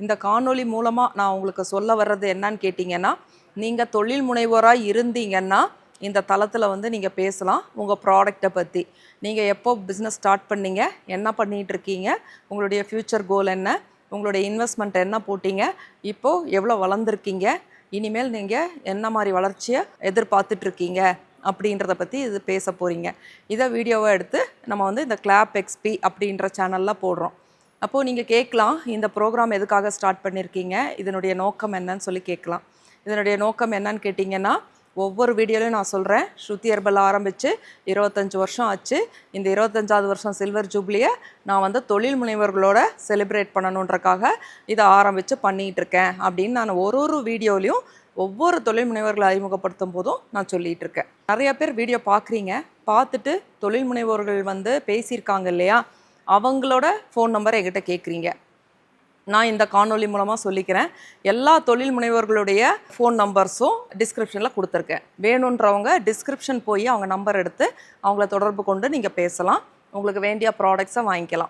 இந்த காணொளி மூலமாக நான் உங்களுக்கு சொல்ல வர்றது என்னன்னு கேட்டிங்கன்னா நீங்கள் தொழில் முனைவோராக இருந்தீங்கன்னா இந்த தளத்தில் வந்து நீங்கள் பேசலாம் உங்கள் ப்ராடக்ட்டை பற்றி நீங்கள் எப்போ பிஸ்னஸ் ஸ்டார்ட் பண்ணீங்க என்ன பண்ணிகிட்ருக்கீங்க உங்களுடைய ஃப்யூச்சர் கோல் என்ன உங்களுடைய இன்வெஸ்ட்மெண்ட் என்ன போட்டீங்க இப்போது எவ்வளோ வளர்ந்துருக்கீங்க இனிமேல் நீங்கள் என்ன மாதிரி வளர்ச்சியை எதிர்பார்த்துட்ருக்கீங்க அப்படின்றத பற்றி இது பேச போகிறீங்க இதை வீடியோவை எடுத்து நம்ம வந்து இந்த கிளாப் எக்ஸ்பி அப்படின்ற சேனலில் போடுறோம். அப்போது நீங்கள் கேட்கலாம் இந்த ப்ரோக்ராம் எதுக்காக ஸ்டார்ட் பண்ணியிருக்கீங்க இதனுடைய நோக்கம் என்னன்னு சொல்லி கேட்கலாம். இதனுடைய நோக்கம் என்னன்னு கேட்டிங்கன்னா ஒவ்வொரு வீடியோலையும் நான் சொல்கிறேன் ஸ்ருதி ஹெர்பல் ஆரம்பித்து இருபத்தஞ்சி வருஷம் ஆச்சு. இந்த இருபத்தஞ்சாவது வருஷம் சில்வர் ஜூப்ளியை நான் வந்து தொழில் முனைவர்களோட செலிப்ரேட் பண்ணணுன்றக்காக இதை ஆரம்பித்து பண்ணிகிட்டு இருக்கேன் அப்படின்னு நான் ஒரு ஒரு வீடியோலையும் ஒவ்வொரு தொழில் முனைவர்களை அறிமுகப்படுத்தும் போதும் நான் சொல்லிகிட்டு இருக்கேன். நிறைய பேர் வீடியோ பார்க்குறீங்க பார்த்துட்டு தொழில் முனைவோர்கள் வந்து பேசியிருக்காங்க இல்லையா? அவங்களோட ஃபோன் நம்பரை என்கிட்ட கேட்குறீங்க நான் இந்த காணொளி மூலமாக சொல்லிக்கிறேன். எல்லா தொழில் முனைவோர்களுடைய ஃபோன் நம்பர்ஸும் டிஸ்கிரிப்ஷனில் கொடுத்துருக்கேன். வேணுன்றவங்க டிஸ்கிரிப்ஷன் போய் அவங்க நம்பர் எடுத்து அவங்கள தொடர்பு கொண்டு நீங்கள் பேசலாம். உங்களுக்கு வேண்டிய ப்ராடக்ட்ஸை வாங்கிக்கலாம்.